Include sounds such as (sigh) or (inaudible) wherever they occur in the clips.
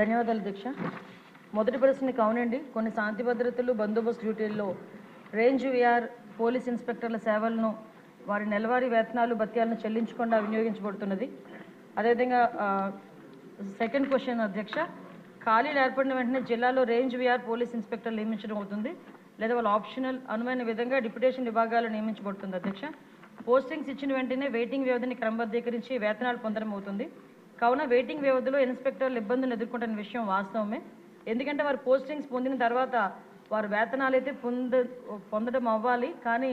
ధన్యవాదాలు దీక్ష. మొదటి ప్రశ్నకు అవునండి కొన్ని శాంతి భద్రతలు బందోబస్తు డ్యూటీల్లో రేంజ్ విఆర్ పోలీస్ ఇన్స్పెక్టర్ల సేవలను వారి నెలవారీ వేతనాలు భత్యాలను చెల్లించకుండా వినియోగించబడుతున్నది. అదేవిధంగా సెకండ్ క్వశ్చన్ అధ్యక్ష ఖాళీలు ఏర్పడిన వెంటనే జిల్లాలో రేంజ్ విఆర్ పోలీస్ ఇన్స్పెక్టర్లు నియమించడం అవుతుంది. లేదా వాళ్ళ ఆప్షనల్ అనుమైన విధంగా డిప్యుటేషన్ విభాగాలు నియమించబడుతుంది అధ్యక్ష. పోస్టింగ్స్ ఇచ్చిన వెంటనే వెయిటింగ్ వ్యవధిని క్రమబద్ధీకరించి వేతనాలు పొందడం అవుతుంది. కావున వెయిటింగ్ వ్యవధిలో ఇన్స్పెక్టర్లు ఇబ్బందులు ఎదుర్కొంటున్న విషయం వాస్తవమే. ఎందుకంటే వారు పోస్టింగ్స్ పొందిన తర్వాత వారు వేతనాలు అయితే పొంద పొందడం అవ్వాలి. కానీ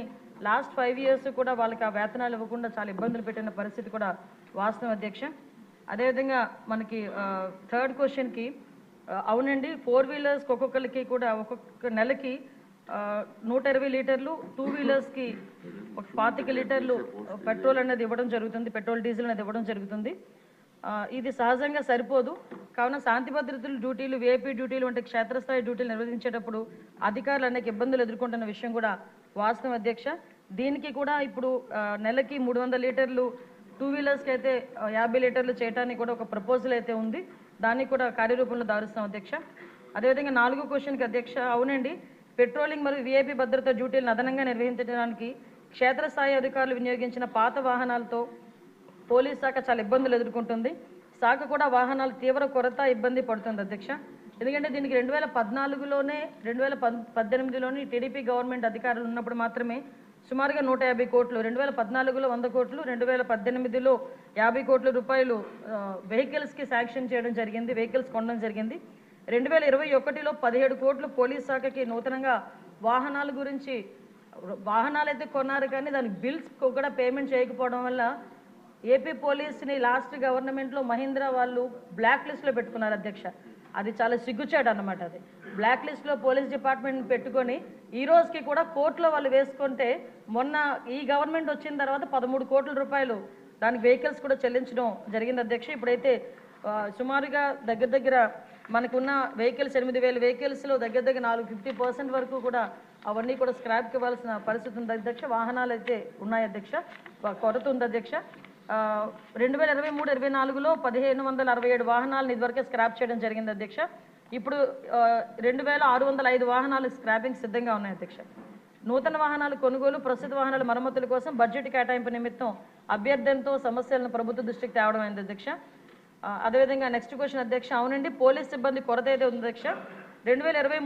లాస్ట్ ఫైవ్ ఇయర్స్ కూడా వాళ్ళకి ఆ వేతనాలు ఇవ్వకుండా చాలా ఇబ్బందులు పెట్టిన పరిస్థితి కూడా వాస్తవం అధ్యక్ష. అదేవిధంగా మనకి థర్డ్ క్వశ్చన్కి అవునండి ఫోర్ వీలర్స్కి ఒక్కొక్కరికి కూడా ఒక్కొక్క నెలకి నూట ఇరవై లీటర్లు టూ వీలర్స్కి ఒక పాతిక లీటర్లు (laughs) పెట్రోల్ అనేది ఇవ్వడం జరుగుతుంది పెట్రోల్ డీజిల్ అనేది ఇవ్వడం జరుగుతుంది. ఇది సహజంగా సరిపోదు. కావున శాంతి భద్రతలు డ్యూటీలు విఐపీ డ్యూటీలు వంటి క్షేత్రస్థాయి డ్యూటీలు నిర్వహించేటప్పుడు అధికారులు అనేక ఇబ్బందులు ఎదుర్కొంటున్న విషయం కూడా వాస్తవం అధ్యక్ష. దీనికి కూడా ఇప్పుడు నెలకి మూడు వందల లీటర్లు టూ వీలర్స్కి అయితే యాభై లీటర్లు చేయడానికి కూడా ఒక ప్రపోజల్ అయితే ఉంది. దానికి కూడా కార్యరూపంలో దారుస్తాం అధ్యక్ష. అదేవిధంగా నాలుగో క్వశ్చన్కి అధ్యక్ష అవునండి. పెట్రోలింగ్ మరియు వీఐపీ భద్రత డ్యూటీలను అదనంగా నిర్వహించడానికి క్షేత్రస్థాయి అధికారులు వినియోగించిన పాత వాహనాలతో పోలీస్ శాఖ చాలా ఇబ్బందులు ఎదుర్కొంటుంది. శాఖ కూడా వాహనాలు తీవ్ర కొరత ఇబ్బంది పడుతుంది అధ్యక్ష. ఎందుకంటే దీనికి రెండు వేల పద్నాలుగులోనే రెండు వేల పద్ పద్దెనిమిదిలోని టీడీపీ గవర్నమెంట్ అధికారులు ఉన్నప్పుడు మాత్రమే సుమారుగా నూట యాభై కోట్లు రెండు వేల పద్నాలుగులో వంద కోట్లు రెండు వేల పద్దెనిమిదిలో యాభై కోట్ల రూపాయలు వెహికల్స్కి శాంక్షన్ చేయడం జరిగింది వెహికల్స్ కొనడం జరిగింది. రెండు వేల ఇరవై ఒకటిలో పదిహేడు కోట్లు పోలీస్ శాఖకి నూతనంగా వాహనాల గురించి వాహనాలు అయితే కొన్నారు కానీ దాని బిల్స్ కూడా పేమెంట్ చేయకపోవడం వల్ల ఏపీ పోలీస్ని లాస్ట్ గవర్నమెంట్లో మహీంద్రా వాళ్ళు బ్లాక్ లిస్ట్లో పెట్టుకున్నారు అధ్యక్ష. అది చాలా సిగ్గుచేటు అన్నమాట అది. బ్లాక్ లిస్ట్లో పోలీస్ డిపార్ట్మెంట్ పెట్టుకొని ఈ రోజుకి కూడా కోర్టులో వాళ్ళు వేసుకుంటే మొన్న ఈ గవర్నమెంట్ వచ్చిన తర్వాత పదమూడు కోట్ల రూపాయలు దానికి వెహికల్స్ కూడా చెల్లించడం జరిగింది అధ్యక్ష. ఇప్పుడైతే సుమారుగా దగ్గర దగ్గర మనకున్న వెహికల్స్ ఎనిమిది వేల వెహికల్స్లో దగ్గర దగ్గర నాలుగు ఫిఫ్టీ పర్సెంట్ వరకు కూడా అవన్నీ కూడా స్క్రాప్కి ఇవ్వాల్సిన పరిస్థితి ఉంది అధ్యక్ష. వాహనాలు అయితే ఉన్నాయి అధ్యక్ష. కొరత ఉంది అధ్యక్ష. రెండు వేల ఇరవై మూడు ఇరవై నాలుగులో పదిహేను వందల అరవై ఏడు వాహనాలను ఇదివరకే స్క్రాప్ చేయడం జరిగింది అధ్యక్ష. ఇప్పుడు రెండు వేల ఆరు వందల ఐదు వాహనాలు స్క్రాపింగ్ సిద్ధంగా ఉన్నాయి అధ్యక్ష. నూతన వాహనాల కొనుగోలు ప్రస్తుత వాహనాల మరమ్మతుల కోసం బడ్జెట్ కేటాయింపు నిమిత్తం అభ్యర్థనతో సమస్యలను ప్రభుత్వ దృష్టికి తేవడం అయింది అధ్యక్ష. అదేవిధంగా నెక్స్ట్ క్వశ్చన్ అధ్యక్ష అవునండి పోలీస్ సిబ్బంది కొరత అయితే ఉంది అధ్యక్ష? రెండు వేల ఇరవై